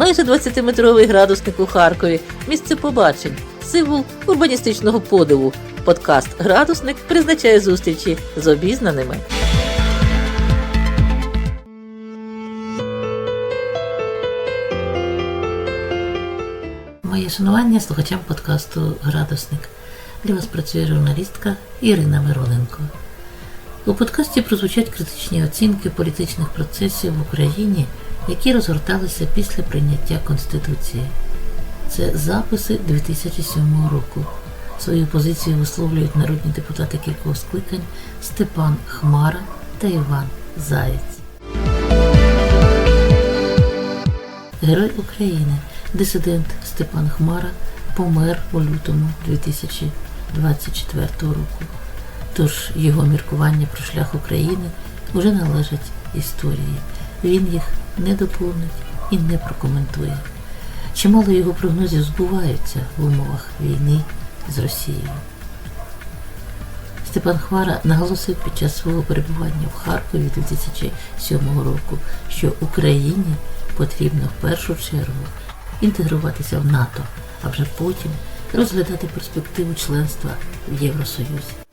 Майже 20-метровий градусник у Харкові, місце побачень, символ урбаністичного подиву. Подкаст Градусник призначає зустрічі з обізнаними. Моє шанування слухачам подкасту Градусник. Для вас працює журналістка Ірина Мироненко. У подкасті прозвучать критичні оцінки політичних процесів в Україні, які розгорталися після прийняття Конституції. Це записи 2007 року. Свою позицію висловлюють народні депутати кількох скликань Степан Хмара та Іван Заєць. Герой України, дисидент Степан Хмара помер у лютому 2024 року. Тож його міркування про шлях України вже належать історії. Він їх не доповнить і не прокоментує. Чимало його прогнозів збуваються в умовах війни з Росією. Степан Хмара наголосив під час свого перебування в Харкові 2007 року, що Україні потрібно в першу чергу інтегруватися в НАТО, а вже потім розглядати перспективу членства в Євросоюзі.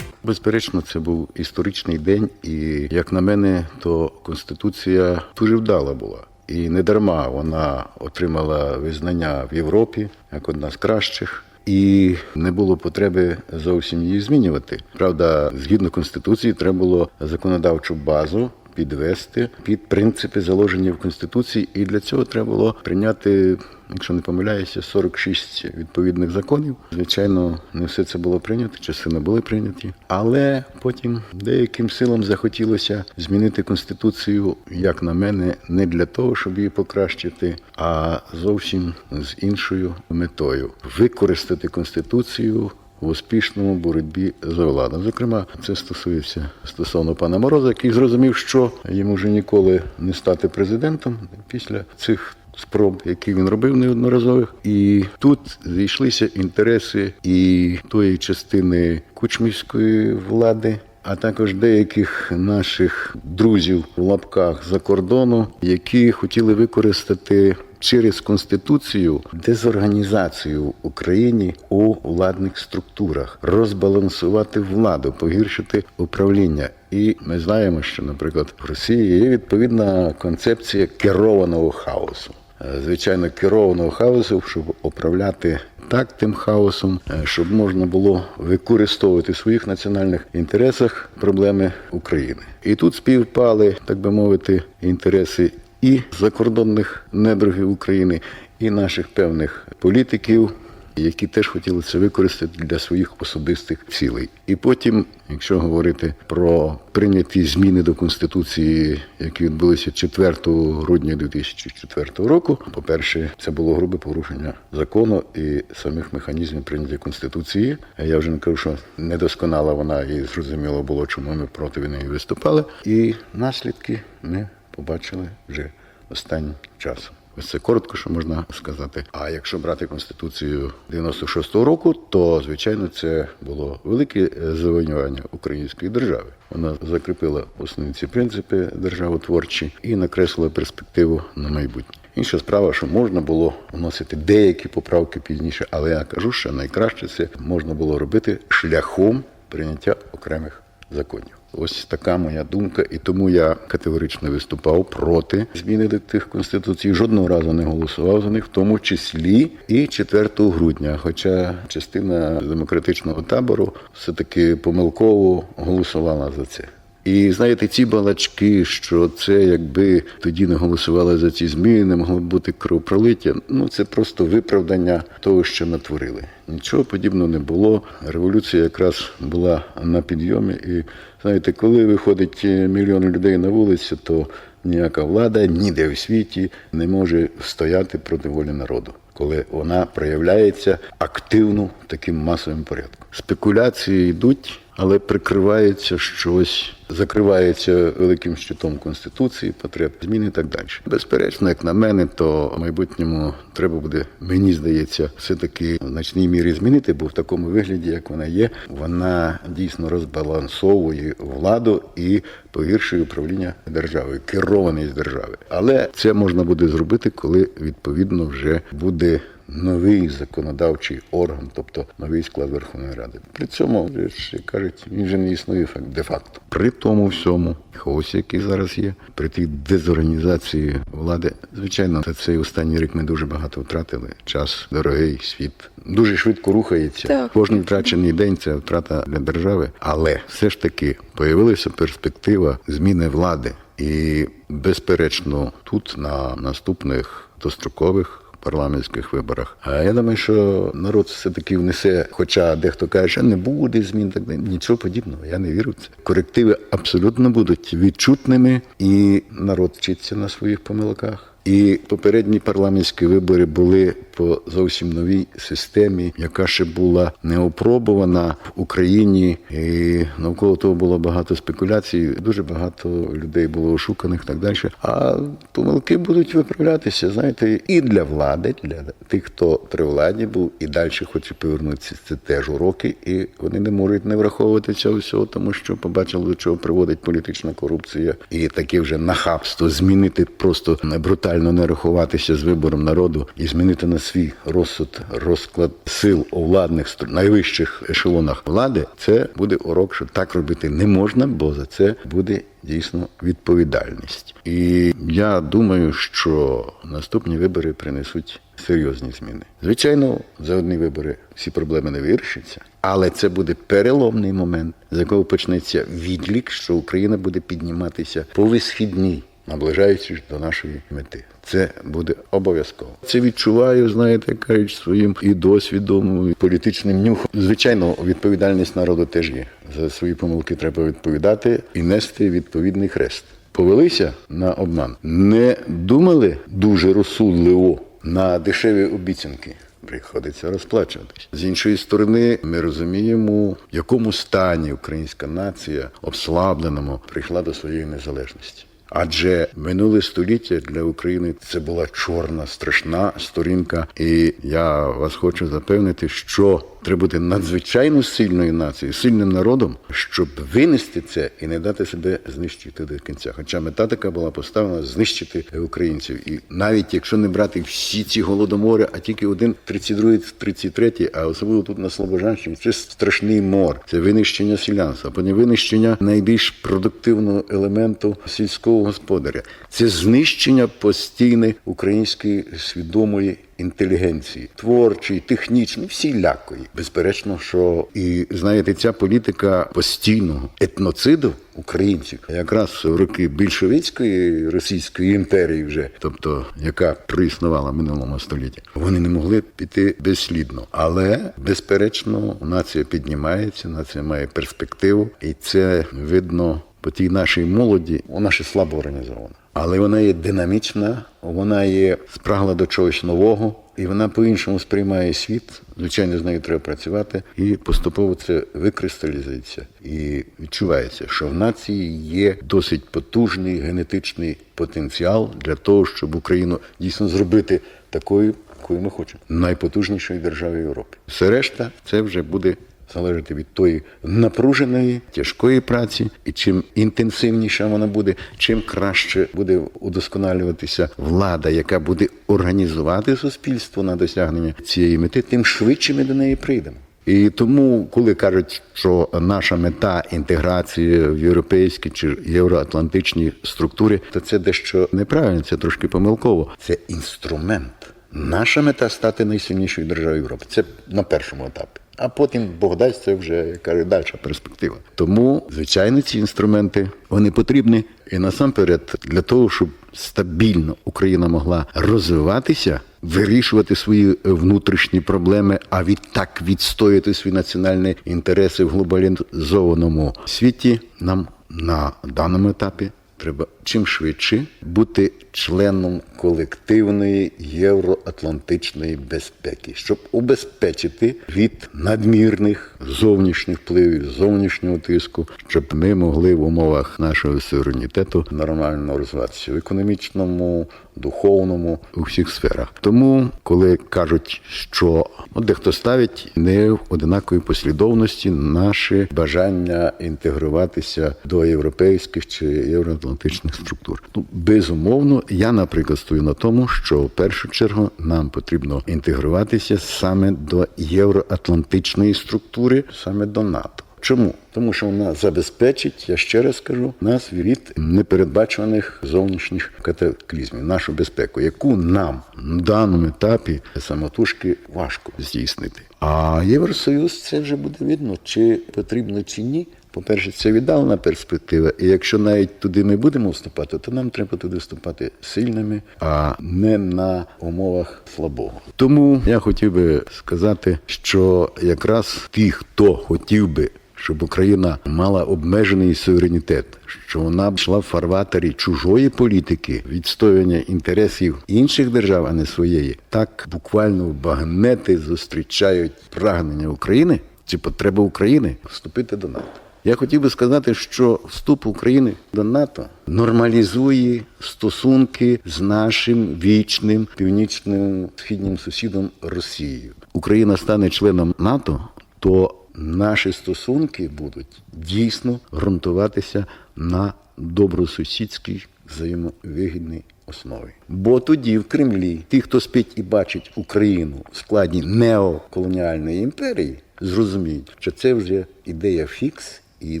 Безперечно, це був історичний день, і як на мене, то конституція дуже вдала була. І не дарма вона отримала визнання в Європі як одна з кращих. І не було потреби зовсім її змінювати. Правда, згідно конституції, треба було законодавчу базу підвести під принципи, заложені в конституції, і для цього треба було прийняти, якщо не помиляюся, 46 відповідних законів. Звичайно, не все це було прийнято, частина були прийняті, але потім деяким силам захотілося змінити конституцію, як на мене, не для того, щоб її покращити, а зовсім з іншою метою використати конституцію в успішному боротьбі за владу. Зокрема, це стосується стосовно пана Мороза, який зрозумів, що йому вже ніколи не стати президентом після цих. Спроб, які він робив неодноразових, і тут зійшлися інтереси і тої частини кучмівської влади, а також деяких наших друзів в лапках за кордону, які хотіли використати через конституцію дезорганізацію в Україні у владних структурах, розбалансувати владу, погіршити управління. І ми знаємо, що, наприклад, в Росії є відповідна концепція керованого хаосу. Е, Звичайно, керованого хаосу, щоб управляти так тим хаосом, е, щоб можна було використовувати в своїх національних інтересах проблеми України. І тут співпали, так би мовити, інтереси і закордонних недругів України, і наших певних політиків, які теж хотіли це використати для своїх особистих цілей. І потім, якщо говорити про прийняті зміни до конституції, які відбулися 4 грудня 2004 року, по-перше, це було грубе порушення закону і самих механізмів прийняття конституції. Я вже не кажу, що недосконала вона і зрозуміло було, чому ми проти неї виступали. І наслідки ми побачили вже останнім часом. Ось це коротко, що можна сказати. А якщо брати конституцію 96-го року, то звичайно це було велике завоювання української держави. Вона закріпила основні ці принципи державотворчі і накреслила перспективу на майбутнє. Інша справа, що можна було вносити деякі поправки пізніше, але я кажу, що найкраще це можна було робити шляхом прийняття окремих законів. Ось така моя думка, і тому я категорично виступав проти зміни до тих конституцій. Жодного разу не голосував за них, в тому числі і 4 грудня. Хоча частина демократичного табору все таки помилково голосувала за це. І знаєте, ці балачки, що це якби тоді не голосували за ці зміни, могло б бути кровопролиття. Ну це просто виправдання того, що натворили. Нічого подібного не було. Революція якраз була на підйомі. І знаєте, коли виходить мільйон людей на вулицю, то ніяка влада ніде в світі не може стояти проти волі народу. Коли вона проявляється активно таким масовим порядком. Спекуляції йдуть, але прикривається щось закривається великим щитом конституції, потреб змін і так далі. Безперечно, як на мене, то в майбутньому треба буде, мені здається, все таки в значній мірі змінити, бо в такому вигляді, як вона є, вона дійсно розбалансовує владу і погіршує управління державою, керованість держави. Але це можна буде зробити, коли відповідно вже буде новий законодавчий орган, тобто новий склад Верховної Ради. При цьому, як кажуть, він же не існує факт де-факто. При тому всьому хаосі, який зараз є, при тій дезорганізації влади, звичайно, за цей останній рік ми дуже багато втратили. Час дорогий, світ дуже швидко рухається. Так. Кожний втрачений день це втрата для держави, але все ж таки появилася перспектива зміни влади, і безперечно, тут на наступних дострокових. Парламентських виборах. А я думаю, що народ все-таки внесе, хоча дехто каже, що не буде змін, так далі. нічого подібного. Я не вірю в це. Корективи абсолютно будуть відчутними, і народ вчиться на своїх помилках. І попередні парламентські вибори були по зовсім новій системі, яка ще була не опробувана в Україні. І навколо того було багато спекуляцій. Дуже багато людей було ошуканих так далі. А помилки будуть виправлятися, знаєте, і для влади, для тих, хто при владі був, і далі хоче повернутися. Це теж уроки, і вони не можуть не враховувати цього всього, тому що побачили, до чого приводить політична корупція, і таке вже нахабство змінити просто брутально не рахуватися з вибором народу і змінити на свій розсуд розклад сил у владних найвищих ешелонах влади. Це буде урок, що так робити не можна, бо за це буде дійсно відповідальність. І я думаю, що наступні вибори принесуть серйозні зміни. Звичайно, за одні вибори всі проблеми не вирішаться, але це буде переломний момент, з якого почнеться відлік, що Україна буде підніматися по висхідній, наближаючись до нашої мети. Це буде обов'язково. Це відчуваю, знаєте, кажуть, своїм і досвідом, і політичним нюхом. Звичайно, відповідальність народу теж є. За свої помилки треба відповідати і нести відповідний хрест. Повелися на обман, не думали дуже розсудливо на дешеві обіцянки. Приходиться розплачуватись. З іншої сторони, ми розуміємо, в якому стані українська нація обслабленому прийшла до своєї незалежності. Адже минуле століття для України це була чорна, страшна сторінка, і я вас хочу запевнити, що треба бути надзвичайно сильною нацією, сильним народом, щоб винести це і не дати себе знищити до кінця. Хоча мета така була поставлена знищити українців. І навіть якщо не брати всі ці голодомори, а тільки один 32 33 а особливо тут на Слобожанщині, це страшний мор, це винищення селянства, потім винищення найбільш продуктивного елементу сільського господаря, це знищення постійне української свідомої інтелігенції, творчої, технічної, всілякої. Безперечно, що і знаєте, ця політика постійного етноциду українців, якраз в роки більшовицької Російської імперії, вже тобто яка проіснувала в минулому столітті, вони не могли піти безслідно. Але безперечно, нація піднімається, нація має перспективу, і це видно по тій нашій молоді. Вона ще слабо організована. Але вона є динамічна, вона є спрагла до чогось нового, і вона по-іншому сприймає світ. Звичайно, з нею треба працювати, і поступово це викристалізується і відчувається, що в нації є досить потужний генетичний потенціал для того, щоб Україну дійсно зробити такою, якою ми хочемо, найпотужнішою державою Європи. Все решта це вже буде залежати від тої напруженої, тяжкої праці, і чим інтенсивніша вона буде, чим краще буде удосконалюватися влада, яка буде організувати суспільство на досягнення цієї мети, тим швидше ми до неї прийдемо. І тому, коли кажуть, що наша мета інтеграції в європейські чи євроатлантичні структури, то це дещо неправильно, це трошки помилково. Це інструмент. Наша мета стати найсильнішою державою Європи. Це на першому етапі. А потім Бог дасть це вже як кажуть, дальша перспектива. Тому, звичайно, ці інструменти вони потрібні і насамперед для того, щоб стабільно Україна могла розвиватися, вирішувати свої внутрішні проблеми, а відтак відстояти свої національні інтереси в глобалізованому світі. Нам на даному етапі треба чим швидше бути членом колективної євроатлантичної безпеки, щоб убезпечити від надмірних зовнішніх впливів, зовнішнього тиску, щоб ми могли в умовах нашого суверенітету нормально розвиватися в економічному, духовному, у всіх сферах. Тому, коли кажуть, що ну, дехто ставить не в одинаковій послідовності наше бажання інтегруватися до європейських чи євроатлантичних структур. Ну, безумовно, я, наприклад, стою на тому, що в першу чергу нам потрібно інтегруватися саме до євроатлантичної структури, саме до НАТО. Чому? Тому що вона забезпечить, я ще раз скажу, нас від непередбачуваних зовнішніх катаклізмів, нашу безпеку, яку нам на даному етапі самотужки важко здійснити. А Євросоюз це вже буде видно, чи потрібно чи ні. По-перше, це віддалена перспектива. І якщо навіть туди ми будемо вступати, то нам треба туди вступати сильними, а не на умовах слабого. Тому я хотів би сказати, що якраз ті, хто хотів би щоб Україна мала обмежений суверенітет, що вона йшла в фарватері чужої політики, відстоювання інтересів інших держав, а не своєї, так буквально багнети зустрічають прагнення України чи потреби України вступити до НАТО. Я хотів би сказати, що вступ України до НАТО нормалізує стосунки з нашим вічним північним східнім сусідом Росією. Україна стане членом НАТО, то наші стосунки будуть дійсно ґрунтуватися на добросусідській взаємовигідній основі. Бо тоді в Кремлі ті, хто спить і бачить Україну в складі неоколоніальної імперії, зрозуміють, що це вже ідея фікс. І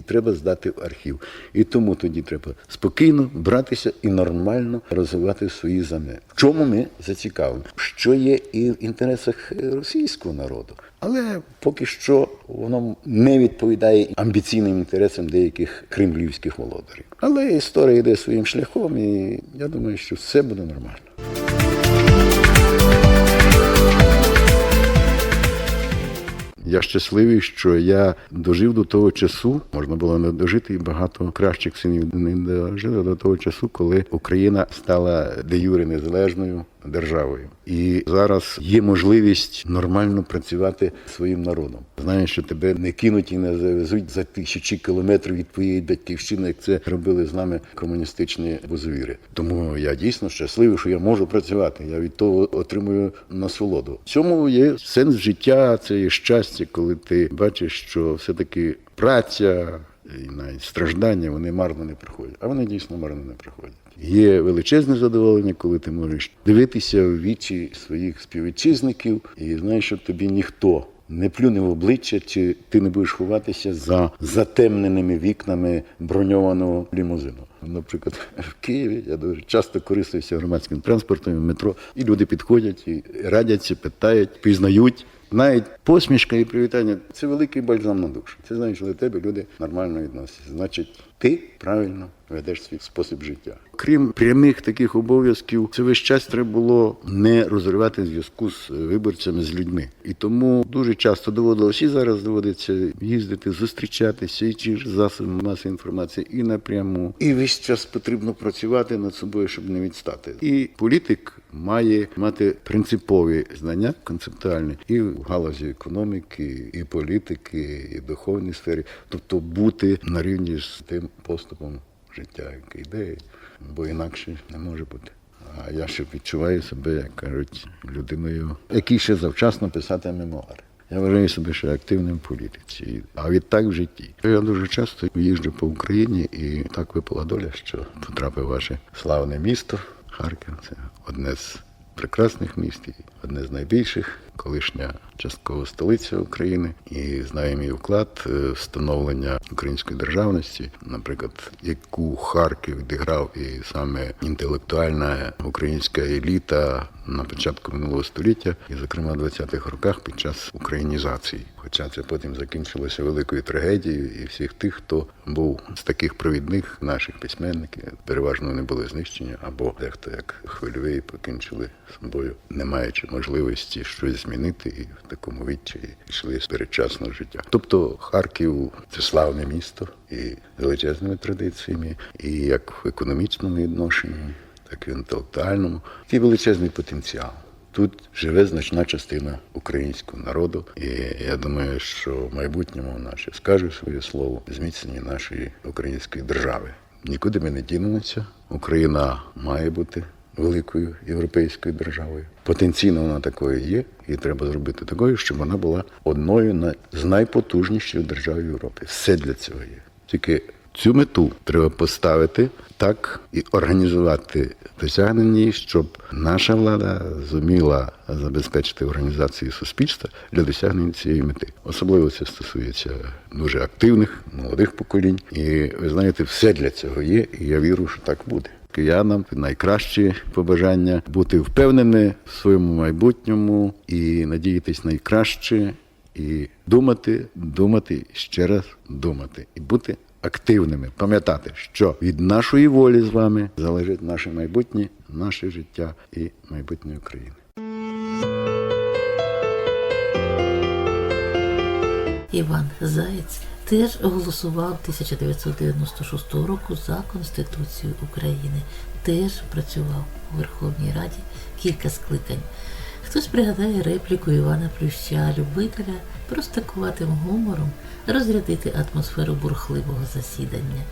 треба здати в архів. І тому тоді треба спокійно братися і нормально розвивати свої заміри. В чому ми зацікавлені? Що є і в інтересах російського народу. Але поки що воно не відповідає амбіційним інтересам деяких кремлівських володарів. Але історія йде своїм шляхом, і я думаю, що все буде нормально. Я щасливий, що я дожив до того часу. Можна було не дожити, і багато кращих синів не дожили до того часу, коли Україна стала де юре незалежною державою. І зараз є можливість нормально працювати своїм народом. Знаєш, що тебе не кинуть і не завезуть за тисячі кілометрів від твоєї батьківщини, як це робили з нами комуністичні бузовіри. Тому я дійсно щасливий, що я можу працювати. Я від того отримую насолоду. В цьому є сенс життя, це є щастя, коли ти бачиш, що все-таки праця і навіть страждання вони марно не приходять. А вони дійсно марно не приходять. Є величезне задоволення, коли ти можеш дивитися в вічі своїх співвітчизників і знаєш, що тобі ніхто не плюне в обличчя, чи ти не будеш ховатися за затемненими вікнами броньованого лімузину. Наприклад, в Києві я дуже часто користуюся громадським транспортом, метро, і люди підходять і радяться, питають, пізнають. Навіть посмішка і привітання це великий бальзам на душу. Це значить, що до тебе люди нормально відносяться. Значить, ти правильно ведеш свій спосіб життя. Крім прямих таких обов'язків, це весь час треба було не розривати зв'язку з виборцями, з людьми. І тому дуже часто доводилося і зараз доводиться їздити, зустрічатися і через засоби масової інформації, і напряму. І весь час потрібно працювати над собою, щоб не відстати. І політик має мати принципові знання концептуальні і в галузі економіки, і політики, і духовній сфері, тобто бути на рівні з тим поступом життя, яке йде, бо інакше не може бути. А я ще відчуваю себе, як кажуть, людиною, який ще завчасно писати мемуари. Я вважаю себе ще активним в політиці, а відтак в житті. Я дуже часто їжджу по Україні, і так випала доля, що потрапив ваше славне місто. Харків це одне з прекрасних міст, і одне з найбільших, колишня часткова столиця України. І знаю мій вклад е, встановлення української державності, наприклад, яку Харків відіграв і саме інтелектуальна українська еліта на початку минулого століття, і, зокрема, в 20-х роках під час українізації. Хоча це потім закінчилося великою трагедією, і всіх тих, хто був з таких провідних наших письменників, переважно вони були знищені, або дехто як хвильовий покінчили собою, не маючи можливості щось змінити і в такому відчаї йшли з передчасного життя. Тобто Харків це славне місто і величезними традиціями, і як в економічному відношенні, так і в інтелектуальному. Такий величезний потенціал. Тут живе значна частина українського народу, і я думаю, що в майбутньому наші скаже своє слово зміцнення нашої української держави. Нікуди ми не дінемося. Україна має бути великою європейською державою. Потенційно вона такою є, і треба зробити такою, щоб вона була одною з найпотужніших держав Європи. Все для цього є. Тільки цю мету треба поставити так і організувати досягнення, щоб наша влада зуміла забезпечити організацію суспільства для досягнення цієї мети. Особливо це стосується дуже активних молодих поколінь. І ви знаєте, все для цього є, і я вірю, що так буде. Киянам найкращі побажання бути впевненими в своєму майбутньому і надіятись найкраще, і думати, думати, ще раз думати, і бути активними. Пам'ятати, що від нашої волі з вами залежить наше майбутнє, наше життя і майбутнє України. Іван Заєць теж голосував 1996 року за Конституцію України. Теж працював у Верховній Раді кілька скликань. Хтось пригадає репліку Івана Плюща, любителя простакуватим гумором розрядити атмосферу бурхливого засідання.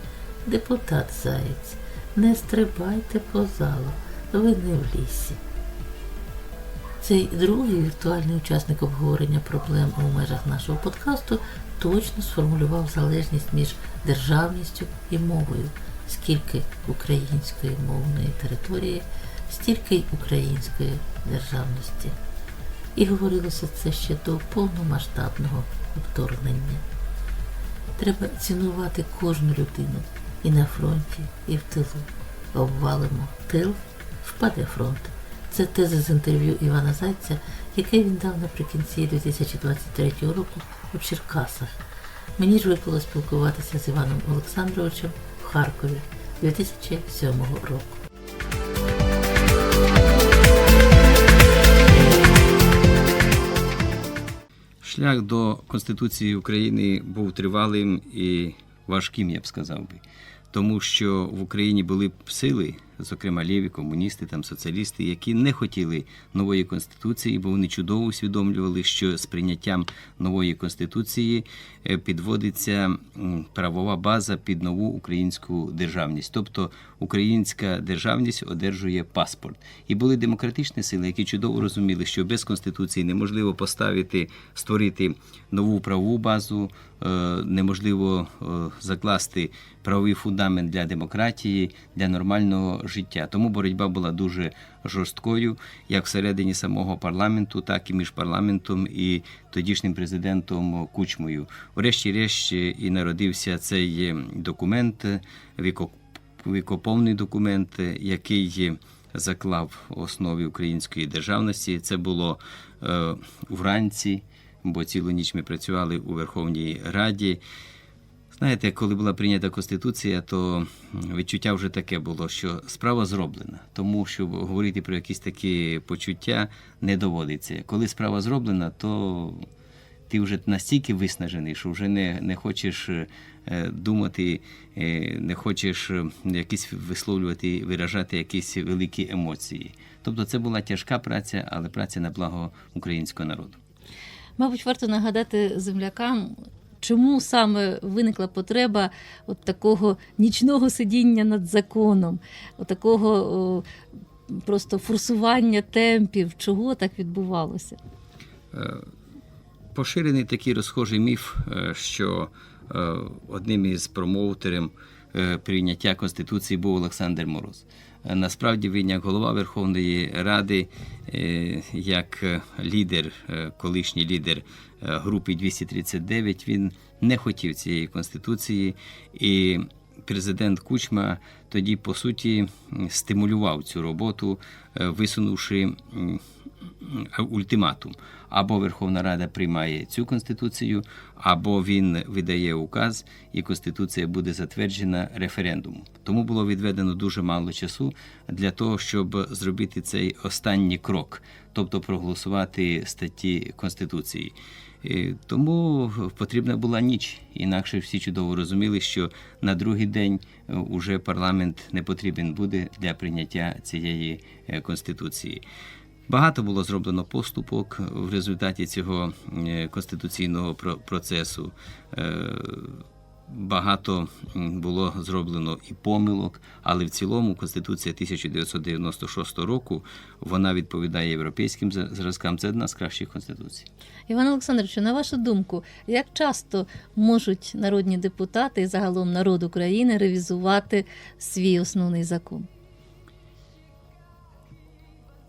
Депутат Заєць, не стрибайте по залу, ви не в лісі. Цей другий віртуальний учасник обговорення проблем у межах нашого подкасту точно сформулював залежність між державністю і мовою. Скільки української мовної території, стільки й української державності. І говорилося це ще до повномасштабного вторгнення. Треба цінувати кожну людину і на фронті, і в тилу. Обвалимо тил, впаде фронт. Це теза з інтерв'ю Івана Зайця, яке він дав наприкінці 2023 року у Черкасах. Мені ж випало спілкуватися з Іваном Олександровичем в Харкові 2007 року. Шлях до Конституції України був тривалим і важким, я б сказав би. Тому що в Україні були сили, зокрема ліві, комуністи, там соціалісти, які не хотіли нової конституції, бо вони чудово усвідомлювали, що з прийняттям нової конституції е, підводиться правова база під нову українську державність. Тобто українська державність одержує паспорт. І були демократичні сили, які чудово розуміли, що без конституції неможливо поставити, створити нову правову базу, е, неможливо е, закласти правовий фундамент для демократії, для нормального життя. Тому боротьба була дуже жорсткою, як всередині самого парламенту, так і між парламентом і тодішнім президентом Кучмою. Врешті-решт і народився цей е, документ, віко- вікоповний документ, який заклав основи української державності. Це було е, вранці, бо цілу ніч ми працювали у Верховній Раді. Знаєте, коли була прийнята Конституція, то відчуття вже таке було, що справа зроблена, тому що говорити про якісь такі почуття не доводиться. Коли справа зроблена, то ти вже настільки виснажений, що вже не, не хочеш е, думати, е, не хочеш е, якісь висловлювати, виражати якісь великі емоції. Тобто це була тяжка праця, але праця на благо українського народу. Мабуть, варто нагадати землякам, чому саме виникла потреба от такого нічного сидіння над законом, от такого просто форсування темпів, чого так відбувалося. Поширений такий розхожий міф, е, що е, одним із промоутерів е, прийняття Конституції був Олександр Мороз. Е, Насправді він, як голова Верховної Ради, е, як е, лідер, е, колишній лідер е, групи 239, він не хотів цієї конституції. І президент Кучма тоді, по суті, стимулював цю роботу, е, висунувши ультиматум. Або Верховна Рада приймає цю конституцію, або він видає указ, і конституція буде затверджена референдумом. Тому було відведено дуже мало часу для того, щоб зробити цей останній крок, тобто проголосувати статті конституції. Е, Тому потрібна була ніч. Інакше всі чудово розуміли, що на другий день е, уже парламент не потрібен буде для прийняття цієї е, конституції. Багато було зроблено поступок в результаті цього е, конституційного про- процесу. Е, Багато було зроблено і помилок, але в цілому Конституція 1996 року вона відповідає європейським зразкам. Це одна з кращих конституцій. Іван Олександровичу, на вашу думку, як часто можуть народні депутати і загалом народ України ревізувати свій основний закон?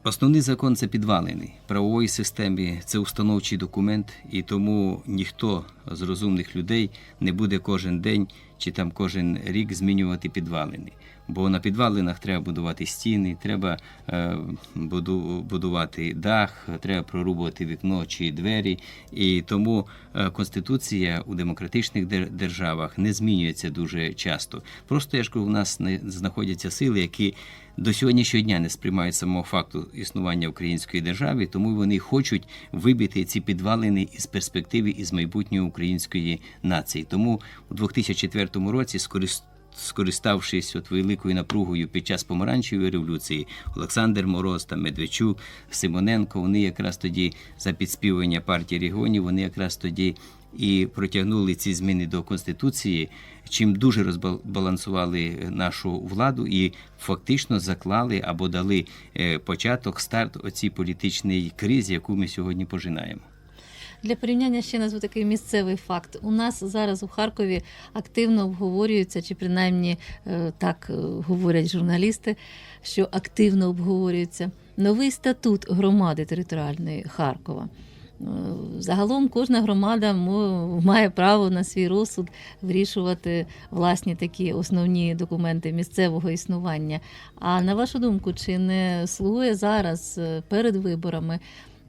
Основний закон це підвалини правової системи, це установчий документ, і тому ніхто з розумних людей не буде кожен день чи там кожен рік змінювати підвалини. Бо на підвалинах треба будувати стіни, треба е, буду, будувати дах, треба прорубувати вікно чи двері. І тому е, конституція у демократичних дер- державах не змінюється дуже часто. Просто я ж кажу, у нас не знаходяться сили, які до сьогоднішнього дня не сприймають самого факту існування української держави, тому вони хочуть вибити ці підвалини із перспективи із майбутньої української нації. Тому у 2004 році скорист- Скориставшись от великою напругою під час помаранчевої революції, Олександр Мороз та Медведчук, Симоненко, вони якраз тоді за підспівування партії регіонів, вони якраз тоді і протягнули ці зміни до конституції, чим дуже розбалансували нашу владу і фактично заклали або дали е, початок старт оцій політичній кризі, яку ми сьогодні пожинаємо. Для порівняння ще назву такий місцевий факт. У нас зараз у Харкові активно обговорюється, чи принаймні е, так е, говорять журналісти, що активно обговорюється новий статут громади територіальної Харкова. Е, Загалом кожна громада має право на свій розсуд вирішувати власні такі основні документи місцевого існування. А на вашу думку, чи не слугує зараз перед виборами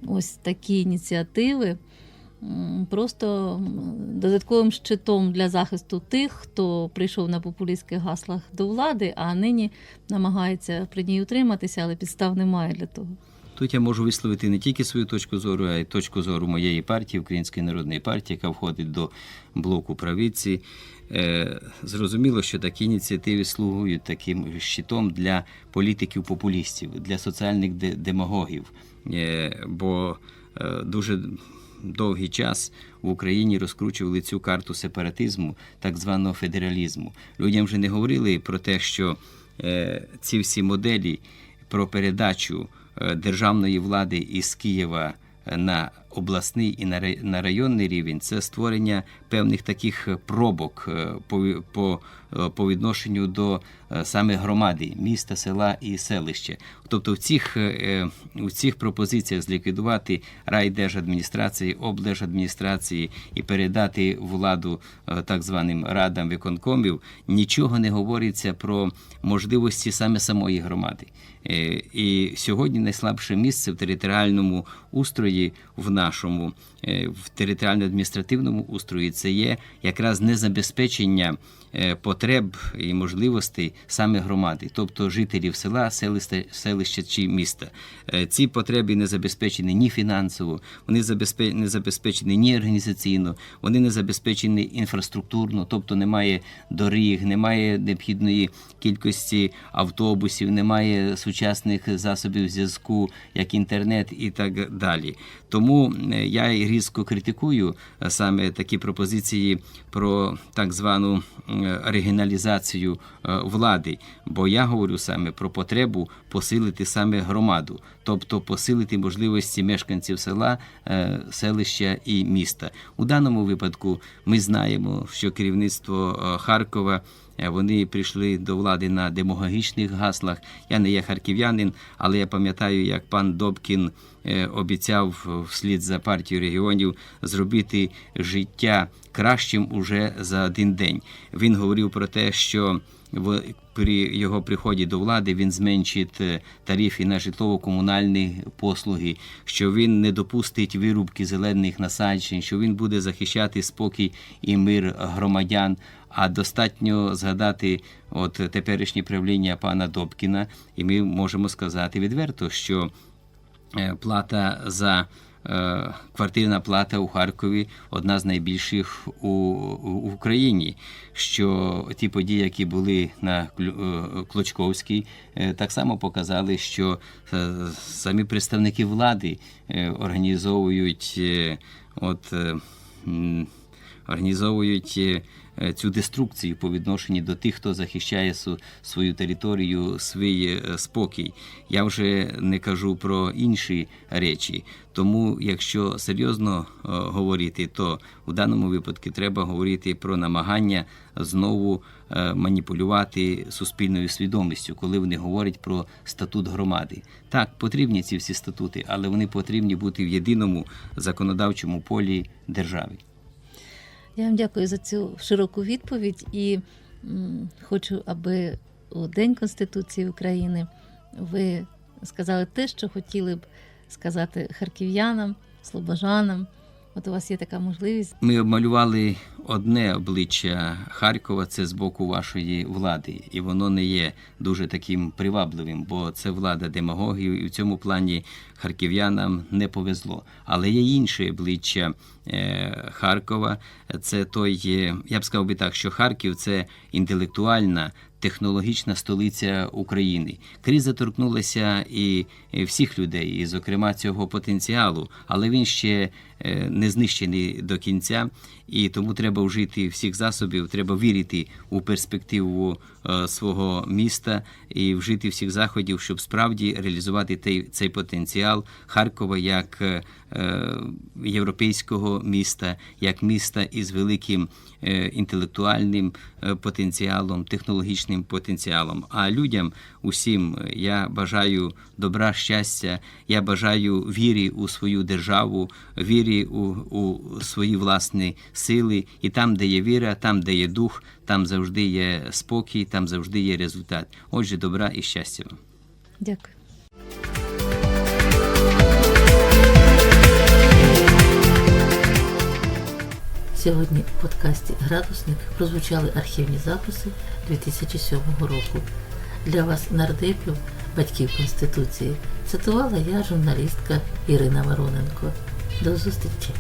ось такі ініціативи? Просто додатковим щитом для захисту тих, хто прийшов на популістських гаслах до влади, а нині намагається при ній утриматися, але підстав немає для того. Тут я можу висловити не тільки свою точку зору, а й точку зору моєї партії, Української народної партії, яка входить до блоку правиці. Е, Зрозуміло, що такі ініціативи слугують таким щитом для політиків-популістів, для соціальних демагогів. Е, Бо е, дуже довгий час в Україні розкручували цю карту сепаратизму, так званого федералізму. Людям вже не говорили про те, що е, ці всі моделі про передачу е, державної влади із Києва е, на обласний і на районний рівень це створення певних таких е, пробок е, по, е, по відношенню до саме громади, міста, села і селища. Тобто в цих, у цих пропозиціях зліквідувати райдержадміністрації, облдержадміністрації і передати владу так званим радам виконкомів, нічого не говориться про можливості саме самої громади. І сьогодні найслабше місце в територіальному устрої в нашому, е, в територіально-адміністративному устрої, це є якраз незабезпечення потреб і можливостей саме громади, тобто жителів села, селища, селища чи міста. Е, Ці потреби не забезпечені ні фінансово, вони не забезпечені ні організаційно, вони не забезпечені інфраструктурно, тобто немає доріг, немає необхідної кількості автобусів, немає сучасних засобів зв'язку, як інтернет і так далі. Тому е, я різко критикую е, саме такі пропозиції про так звану е, регіоналізацію е, влади, бо я говорю саме про потребу посилити саме громаду, тобто посилити можливості мешканців села, е, селища і міста. У даному випадку ми знаємо, що керівництво е, Харкова Е, Вони прийшли до влади на демагогічних гаслах. Я не є харків'янин, але я пам'ятаю, як пан Добкін обіцяв вслід за партією регіонів зробити життя кращим уже за один день. Він говорив про те, що в при його приході до влади він зменшить е, тарифи на житлово-комунальні послуги, що він не допустить вирубки зелених насаджень, що він буде захищати спокій і мир громадян. А достатньо згадати от теперішнє правління пана Добкіна, і ми можемо сказати відверто, що е, плата за квартирна плата у Харкові одна з найбільших у, у Україні. Що ті події, які були на е, Клочковській, е, так само показали, що е, самі представники влади е, організовують е, от. е, організовують е, е, цю деструкцію по відношенню до тих, хто захищає свою територію, свій е, спокій. Я вже не кажу про інші речі. Тому, якщо серйозно е, говорити, то у даному випадку треба говорити про намагання знову е, маніпулювати суспільною свідомістю, коли вони говорять про статут громади. Так, потрібні ці всі статути, але вони потрібні бути в єдиному законодавчому полі держави. Я вам дякую за цю широку відповідь і хочу, аби у День Конституції України ви сказали те, що хотіли б сказати харків'янам, слобожанам. От у вас є така можливість. Ми обмалювали одне обличчя Харкова, це з боку вашої влади, і воно не є дуже таким привабливим, бо це влада демагогів, і в цьому плані харків'янам не повезло. Але є інше обличчя е, Харкова. Це той, е, я б сказав би так, що Харків це інтелектуальна. Технологічна столиця України. Криза торкнулася і всіх людей, і, зокрема, цього потенціалу, але він ще е, не знищений до кінця, і тому треба вжити всіх засобів. Треба вірити у перспективу е, свого міста і вжити всіх заходів, щоб справді реалізувати цей потенціал Харкова як е, е, європейського міста, як міста із великим інтелектуальним е, потенціалом, технологічним потенціалом. А людям усім е, я бажаю добра, щастя, я бажаю вірі у свою державу, вірі у, у свої власні сили. І там, де є віра, там, де є дух, там завжди є спокій, там завжди є результат. Отже, добра і щастя вам. Дякую. Сьогодні у подкасті Градусник прозвучали архівні записи 2007 року. Для вас, нардепів, батьків Конституції, цитувала я журналістка Ірина Вороненко. До зустрічі!